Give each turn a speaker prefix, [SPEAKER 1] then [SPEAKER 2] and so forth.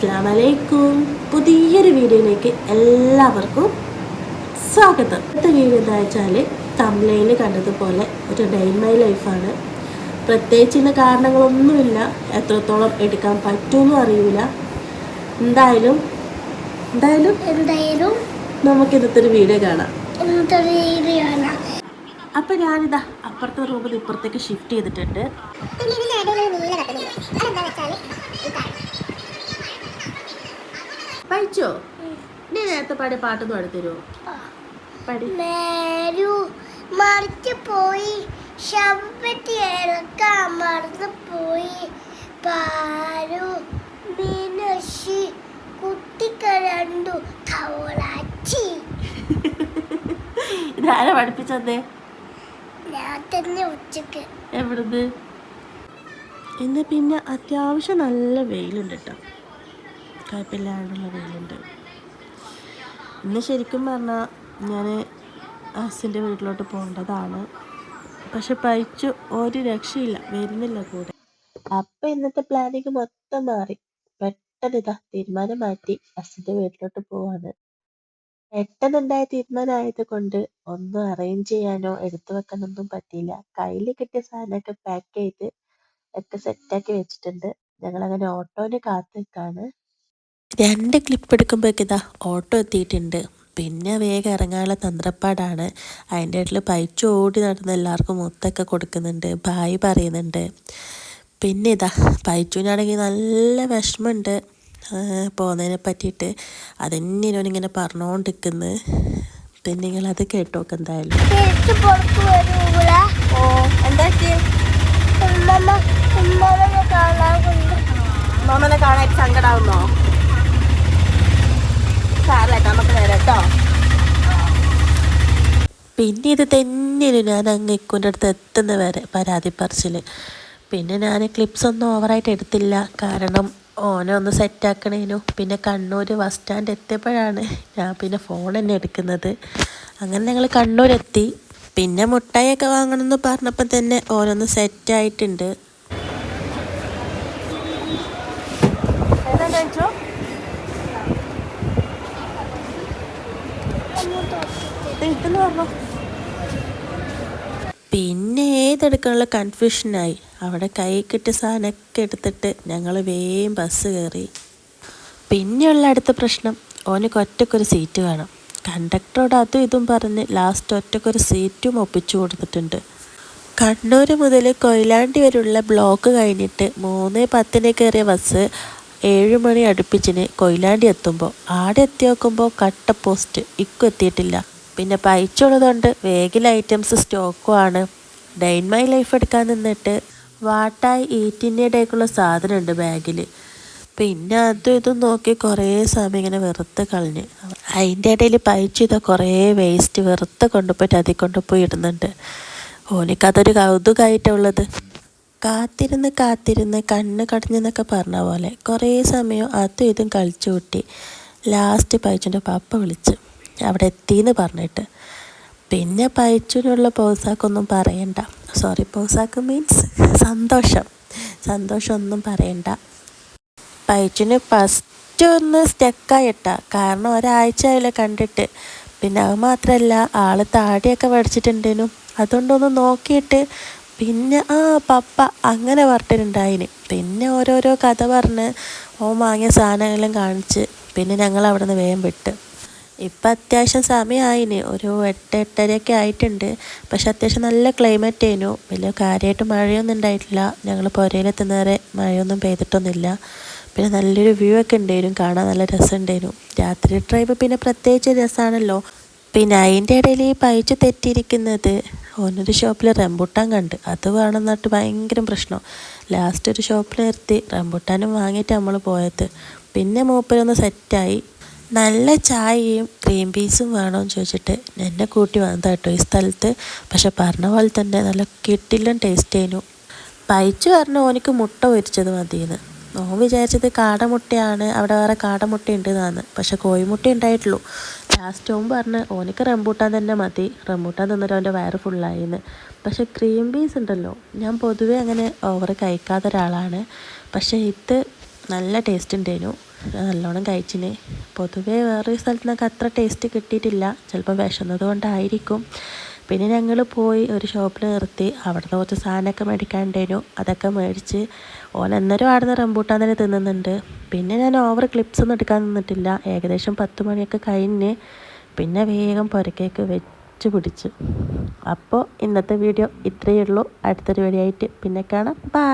[SPEAKER 1] അസ്സാം വലൈക്കും പുതിയൊരു വീഡിയോയിലേക്ക് എല്ലാവർക്കും സ്വാഗതം. അടുത്ത വീഡിയോ എന്താ വെച്ചാൽ തമിഴയിൽ കണ്ടതുപോലെ ഒരു ഡൈ മൈ ലൈഫാണ് പ്രത്യേകിച്ച് ഇന്ന കാരണങ്ങളൊന്നുമില്ല. എത്രത്തോളം എടുക്കാൻ പറ്റുമെന്നും അറിയില്ല എന്തായാലും എന്തായാലും
[SPEAKER 2] എന്തായാലും
[SPEAKER 1] നമുക്ക് ഇന്നത്തെ ഒരു വീഡിയോ കാണാം. അപ്പം ഞാനിതാ അപ്പുറത്തെ റൂമിൽ ഇപ്പുറത്തേക്ക് ഷിഫ്റ്റ് ചെയ്തിട്ടുണ്ട്
[SPEAKER 2] പിന്നെ ഇതിന്റെ ഇടയിൽ ഒരു നീല കത്തുന്നില്ല അതെന്താ വെച്ചാൽ ഇതാണ്
[SPEAKER 1] പഠിച്ചോ നീ നേരത്തെ പാടി പാട്ടൊന്നും അടുത്തരുമോ പാടി.
[SPEAKER 2] മേരു മറിച്ച് പോയി ശവത്തി ഇറക്കാൻ മറന്നു പോയി. പാരു മീനശി കുട്ടിക്ക് രണ്ടു തവളാച്ചി.
[SPEAKER 1] ഇതാരാ പഠിപ്പിച്ചതേ
[SPEAKER 2] ഞാൻ തന്നെ ഉച്ചയ്ക്ക്.
[SPEAKER 1] എവിടുന്ന്? എന്നാൽ പിന്നെ അത്യാവശ്യം നല്ല വെയിലുണ്ട് കേട്ടോ. കുഴപ്പമില്ലാണ്ടുള്ള വെയിലുണ്ട് ഇന്ന് ശരിക്കും പറഞ്ഞാൽ ഞാൻ ഹസിന്റെ വീട്ടിലോട്ട് പോകേണ്ടതാണ്. പക്ഷെ പഴിച്ചു ഒരു രക്ഷയില്ല വരുന്നില്ല കൂടെ. അപ്പം ഇന്നത്തെ പ്ലാനിങ് മൊത്തം മാറി. പെട്ടെന്ന് ഇതാ തീരുമാനം മാറ്റി ഹസിന്റെ വീട്ടിലോട്ട് പോവാണ്. പെട്ടെന്നുണ്ടായ തീരുമാനമായത് കൊണ്ട് ഒന്നും അറേഞ്ച് ചെയ്യാനോ എടുത്തു വെക്കാനൊന്നും പറ്റിയില്ല. കയ്യിൽ കിട്ടിയ സാധനമൊക്കെ പാക്ക് ചെയ്ത് ഒക്കെ സെറ്റാക്കി വെച്ചിട്ടുണ്ട്. ഞങ്ങൾ അങ്ങനെ ഓട്ടോന് കാത്തു നിൽക്കാണ് രണ്ട് ക്ലിപ്പ് എടുക്കുമ്പോഴേക്ക് ഇതാ ഓട്ടോ എത്തിയിട്ടുണ്ട്. പിന്നെ വേഗം ഇറങ്ങാനുള്ള തന്ത്രപ്പാടാണ്. അതിന്റെ ഇടയിൽ പൈച്ച് ഓടി നടന്ന് എല്ലാവർക്കും മുത്തൊക്കെ കൊടുക്കുന്നുണ്ട്. ബായ് പറയുന്നുണ്ട്. പിന്നെ ഇതാ പൈച്ചുവിനാണെങ്കിൽ നല്ല വിഷമമുണ്ട്. പോകുന്നതിനെ പറ്റിയിട്ട്. അതന്നെ ഇങ്ങനെ പറഞ്ഞുകൊണ്ടിരിക്കുന്നത് പിന്നെ നിങ്ങൾ അത് കേട്ടോക്ക് എന്തായാലും.
[SPEAKER 2] കാണാൻ
[SPEAKER 1] സങ്കടാവുന്നോ? സാറല്ലേ നമുക്ക് കേട്ടോ. പിന്നെ ഇത് തന്നെയാണ് ഞാൻ അങ്ങ് ഇക്കുന്റെ അടുത്ത് എത്തുന്ന വരെ പരാതി പറച്ചിൽ പിന്നെ ഞാൻ ക്ലിപ്സ് ഒന്നും ഓവറായിട്ട് എടുത്തില്ല. കാരണം ഓനെ ഒന്ന് സെറ്റാക്കണേനു പിന്നെ കണ്ണൂർ ബസ് സ്റ്റാൻഡ് എത്തിയപ്പോഴാണ് ഞാൻ പിന്നെ ഫോൺ തന്നെ എടുക്കുന്നത്. അങ്ങനെ ഞങ്ങൾ കണ്ണൂരെത്തി. പിന്നെ മുട്ടായിയൊക്കെ വാങ്ങണമെന്ന് പറഞ്ഞപ്പോൾ തന്നെ ഓരോന്ന് സെറ്റായിട്ടുണ്ട് പിന്നെ ഏതെടുക്കാനുള്ള കൺഫ്യൂഷനായി അവിടെ കൈ കിട്ടിയ സാധനമൊക്കെ എടുത്തിട്ട് ഞങ്ങൾ വേഗം ബസ് കയറി. പിന്നെയുള്ള അടുത്ത പ്രശ്നം ഓനക്ക് ഒറ്റക്കൊരു സീറ്റ് വേണം. കണ്ടക്ടറോട് അതും ഇതും പറഞ്ഞ് ലാസ്റ്റ് ഒറ്റക്കൊരു സീറ്റും ഒപ്പിച്ചു കൊടുത്തിട്ടുണ്ട്. കണ്ണൂർ മുതൽ കൊയിലാണ്ടി വരെയുള്ള ബ്ലോക്ക് കഴിഞ്ഞിട്ട് മൂന്ന് പത്തിന് കയറിയ ബസ് ഏഴ് മണി അടുപ്പിച്ചിന് കൊയിലാണ്ടി എത്തുമ്പോൾ ആടെ എത്തി നോക്കുമ്പോൾ കട്ട പോസ്റ്റ് ഇക്കും എത്തിയിട്ടില്ല. പിന്നെ പൈച്ചുള്ളതുകൊണ്ട് വേഗിൽ ഐറ്റംസ് സ്റ്റോക്കും ആണ് ഡൈൻ മൈ ലൈഫ് എടുക്കാൻ നിന്നിട്ട് വാട്ടായി ഈറ്റിന്റെ ഇടയ്ക്കുള്ള സാധനമുണ്ട് ബാഗിൽ. പിന്നെ അതും ഇതും നോക്കി കുറേ സമയം ഇങ്ങനെ വെറുത്ത് കളഞ്ഞ്. അതിന്റെ ഇടയിൽ പൈച്ചു ചെയ്ത കുറേ വേസ്റ്റ് വെറുത്ത് കൊണ്ടുപോയിട്ട് അതിൽ കൊണ്ടുപോയി ഇടുന്നുണ്ട്. ഓനിക്കതൊരു കൗതുകമായിട്ടുള്ളത് കാത്തിരുന്ന് കാത്തിരുന്ന് കണ്ണ് കടഞ്ഞെന്നൊക്കെ പറഞ്ഞ പോലെ കുറേ സമയം അതും ഇതും കളിച്ചു കൂട്ടി ലാസ്റ്റ് പൈച്ചുന്റെ പപ്പ വിളിച്ച്. അവിടെ എത്തിയെന്ന് പറഞ്ഞിട്ട്. പിന്നെ പൈച്ചുനുള്ള പോസാക്കൊന്നും പറയണ്ട. സോറി പോസാക്ക് മീൻസ് സന്തോഷം. സന്തോഷം ഒന്നും പറയണ്ട. പൈച്ചുന് ഫസ്റ്റ് ഒന്ന് സ്റ്റക്കായിട്ട കാരണം ഒരാഴ്ച ആയില്ല കണ്ടിട്ട്. പിന്നെ അത് മാത്രമല്ല ആൾ താടിയൊക്കെ പഠിച്ചിട്ടുണ്ടേനു അതുകൊണ്ടൊന്ന് നോക്കിയിട്ട് പിന്നെ ആ പപ്പ അങ്ങനെ പറഞ്ഞിട്ടുണ്ടായിന്. പിന്നെ ഓരോരോ കഥ പറഞ്ഞ് ഓ വാങ്ങിയ സാധനങ്ങളെല്ലാം കാണിച്ച് പിന്നെ ഞങ്ങൾ അവിടെ നിന്ന് വേഗം വിട്ട്. ഇപ്പം അത്യാവശ്യം സമയമായിന് ഒരു എട്ട് എട്ടരയൊക്കെ ആയിട്ടുണ്ട്. പക്ഷെ അത്യാവശ്യം നല്ല ക്ലൈമറ്റ് ആയിരുന്നു വലിയ കാര്യമായിട്ട് മഴയൊന്നും ഉണ്ടായിട്ടില്ല ഞങ്ങൾ പുരയിലെത്തുന്നവരെ മഴയൊന്നും പെയ്തിട്ടൊന്നുമില്ല. പിന്നെ നല്ലൊരു വ്യൂ ഒക്കെ ഉണ്ടായിരുന്നു കാണാൻ നല്ല രസമുണ്ടായിരുന്നു രാത്രി ഡ്രൈവ് പിന്നെ പ്രത്യേകിച്ച് രസമാണല്ലോ പിന്നെ അതിന്റെ ഇടയിൽ ഈ പൈച്ച് തെറ്റിയിരിക്കുന്നത്. ഓനൊരു ഷോപ്പിൽ റംബുട്ടാൻ കണ്ട്. അത് വേണമെന്നിട്ട് ഭയങ്കര പ്രശ്നം. ലാസ്റ്റ് ഒരു ഷോപ്പിൽ നിർത്തി റംബുട്ടാനും വാങ്ങിയിട്ട് നമ്മൾ പോയത്. പിന്നെ മൂപ്പരൊന്ന് സെറ്റായി നല്ല ചായയും ക്രീം പീസും എന്ന് ചോദിച്ചിട്ട് എന്നെ കൂട്ടി വന്നത് കേട്ടോ ഈ സ്ഥലത്ത്. പക്ഷെ പറഞ്ഞ പോലെ തന്നെ നല്ല കിട്ടിലും ടേസ്റ്റ് ചെയ്യുന്നു പൈച്ചു പറഞ്ഞു ഓനിക്ക് മുട്ട പൊരിച്ചത് മതിയെന്ന്. ഓൻ വിചാരിച്ചത് കാടമുട്ടയാണ് അവിടെ വേറെ കാടമുട്ട ഉണ്ട് എന്നാണ് പക്ഷെ കോഴിമുട്ട ഉണ്ടായിട്ടുള്ളൂ. ലാസ്റ്റ് ഓൻ പറഞ്ഞ് ഓനിക്ക് റംബൂട്ടാൻ തന്നെ മതി. റംബൂട്ടാൻ തിന്നിട്ട് അവന്റെ വയറ് ഫുള്ളായിന്ന് പക്ഷെ ക്രീം പീസ് ഉണ്ടല്ലോ. ഞാൻ പൊതുവേ അങ്ങനെ ഓവർ കഴിക്കാത്ത ഒരാളാണ്. പക്ഷേ ഇത് നല്ല ടേസ്റ്റ് ഉണ്ടായിരുന്നു നല്ലോണം കഴിച്ചിന്. പൊതുവേ വേറൊരു സ്ഥലത്ത് നിന്നൊക്കെ അത്ര ടേസ്റ്റ് കിട്ടിയിട്ടില്ല. ചിലപ്പോൾ വിശന്നത് കൊണ്ടായിരിക്കും. പിന്നെ ഞങ്ങൾ പോയി ഒരു ഷോപ്പിൽ നിർത്തി. അവിടുന്ന് കുറച്ച് സാധനമൊക്കെ മേടിക്കാണ്ടേനു അതൊക്കെ മേടിച്ച് ഓൻ അന്നേരം ആടുന്ന റംബൂട്ടാൻ തന്നെ തിന്നുന്നുണ്ട്. പിന്നെ ഞാൻ ഓവർ ക്ലിപ്സ് ഒന്നും എടുക്കാൻ നിന്നിട്ടില്ല. ഏകദേശം പത്ത് മണിയൊക്കെ കഴിഞ്ഞ് പിന്നെ വേഗം പുരക്കേക്ക് വെച്ച് പിടിച്ചു. അപ്പോൾ ഇന്നത്തെ വീഡിയോ ഇത്രയേ ഉള്ളൂ. അടുത്തൊരു വീഡിയോ ആയിട്ട് പിന്നെ കാണാം. ബൈ